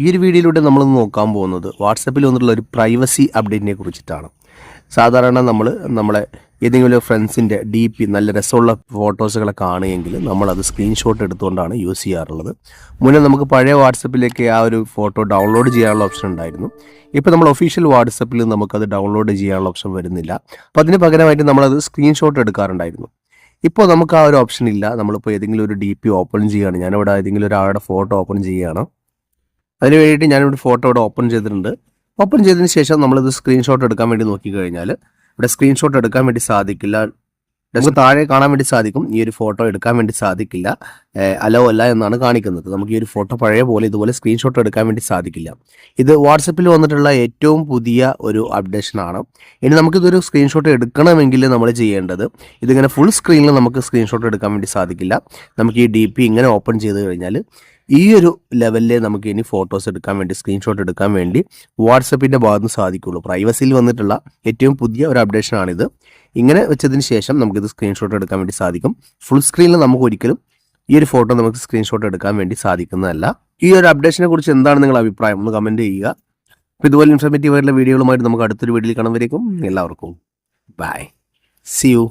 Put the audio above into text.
ഈ ഒരു വീഡിയോയിലൂടെ നമ്മൾ നോക്കാൻ പോകുന്നത് വാട്സപ്പിൽ വന്നിട്ടുള്ള ഒരു പ്രൈവസി അപ്ഡേറ്റിനെ കുറിച്ചിട്ടാണ്. സാധാരണ നമ്മൾ നമ്മളെ ഏതെങ്കിലും ഫ്രണ്ട്സിന്റെ ഡി പി നല്ല രസമുള്ള ഫോട്ടോസുകളെ കാണുകയെങ്കിൽ നമ്മളത് സ്ക്രീൻഷോട്ട് എടുത്തുകൊണ്ടാണ് യൂസ് ചെയ്യാറുള്ളത്. മുന്നേ നമുക്ക് പഴയ വാട്സപ്പിലേക്ക് ആ ഒരു ഫോട്ടോ ഡൗൺലോഡ് ചെയ്യാനുള്ള ഓപ്ഷൻ ഉണ്ടായിരുന്നു. ഇപ്പോൾ നമ്മൾ ഒഫീഷ്യൽ വാട്സപ്പിൽ നമുക്കത് ഡൗൺലോഡ് ചെയ്യാനുള്ള ഓപ്ഷൻ വരുന്നില്ല. അപ്പോൾ അതിന് പകരമായിട്ട് നമ്മളത് സ്ക്രീൻഷോട്ട് എടുക്കാറുണ്ടായിരുന്നു. ഇപ്പോൾ നമുക്ക് ആ ഒരു ഓപ്ഷൻ ഇല്ല. നമ്മളിപ്പോൾ ഏതെങ്കിലും ഒരു ഡി പി ഓപ്പൺ ചെയ്യുകയാണ് ഞാനിവിടെ ഏതെങ്കിലും ഒരാളുടെ ഫോട്ടോ ഓപ്പൺ ചെയ്യുകയാണ് അതിന് വേണ്ടിയിട്ട് ഞാനിവിടെ ഫോട്ടോ ഇവിടെ ഓപ്പൺ ചെയ്തിട്ടുണ്ട്. ഓപ്പൺ ചെയ്തതിന് ശേഷം നമ്മളിത് സ്ക്രീൻഷോട്ട് എടുക്കാൻ വേണ്ടി നോക്കിക്കഴിഞ്ഞാൽ ഇവിടെ സ്ക്രീൻഷോട്ട് എടുക്കാൻ വേണ്ടി സാധിക്കില്ല. നമുക്ക് താഴെ കാണാൻ വേണ്ടി സാധിക്കും. ഈ ഒരു ഫോട്ടോ എടുക്കാൻ വേണ്ടി സാധിക്കില്ല. അലോ അല്ല എന്നാണ് കാണിക്കുന്നത്. നമുക്ക് ഈ ഒരു ഫോട്ടോ പഴയ പോലെ ഇതുപോലെ സ്ക്രീൻഷോട്ട് എടുക്കാൻ വേണ്ടി സാധിക്കില്ല. ഇത് വാട്സപ്പിൽ വന്നിട്ടുള്ള ഏറ്റവും പുതിയ ഒരു അപ്ഡേഷൻ ആണ്. ഇനി നമുക്കിതൊരു സ്ക്രീൻഷോട്ട് എടുക്കണമെങ്കിൽ നമ്മൾ ചെയ്യേണ്ടത് ഇതിങ്ങനെ ഫുൾ സ്ക്രീനിൽ നമുക്ക് സ്ക്രീൻഷോട്ട് എടുക്കാൻ വേണ്ടി സാധിക്കില്ല. നമുക്ക് ഈ ഡി ഇങ്ങനെ ഓപ്പൺ ചെയ്ത് കഴിഞ്ഞാൽ ഈ ഒരു ലെവലിലെ നമുക്ക് ഇനി ഫോട്ടോസ് എടുക്കാൻ വേണ്ടി സ്ക്രീൻഷോട്ട് എടുക്കാൻ വേണ്ടി വാട്സപ്പിന്റെ ഭാഗത്ത് സാധിക്കുള്ളൂ. പ്രൈവസിയിൽ വന്നിട്ടുള്ള ഏറ്റവും പുതിയ ഒരു അപ്ഡേഷൻ അപ്ഡേഷനാണിത് ഇങ്ങനെ വെച്ചതിന് ശേഷം നമുക്കിത് സ്ക്രീൻഷോട്ട് എടുക്കാൻ വേണ്ടി സാധിക്കും. ഫുൾ സ്ക്രീനിൽ നമുക്ക് ഒരിക്കലും ഈ ഒരു ഫോട്ടോ നമുക്ക് സ്ക്രീൻഷോട്ട് എടുക്കാൻ വേണ്ടി സാധിക്കുന്നതല്ല. ഈ ഒരു അപ്ഡേഷനെ കുറിച്ച് എന്താണ് നിങ്ങളുടെ അഭിപ്രായം? ഒന്ന് കമന്റ് ചെയ്യുക. അപ്പോൾ ഇതുപോലെ ഇൻഫർമേറ്റീവ് ആയിട്ടുള്ള വീഡിയോകളുമായിട്ട് നമുക്ക് അടുത്തൊരു വീഡിയോയിൽ കാണുമ്പോഴേക്കും എല്ലാവർക്കും ബൈ സി യു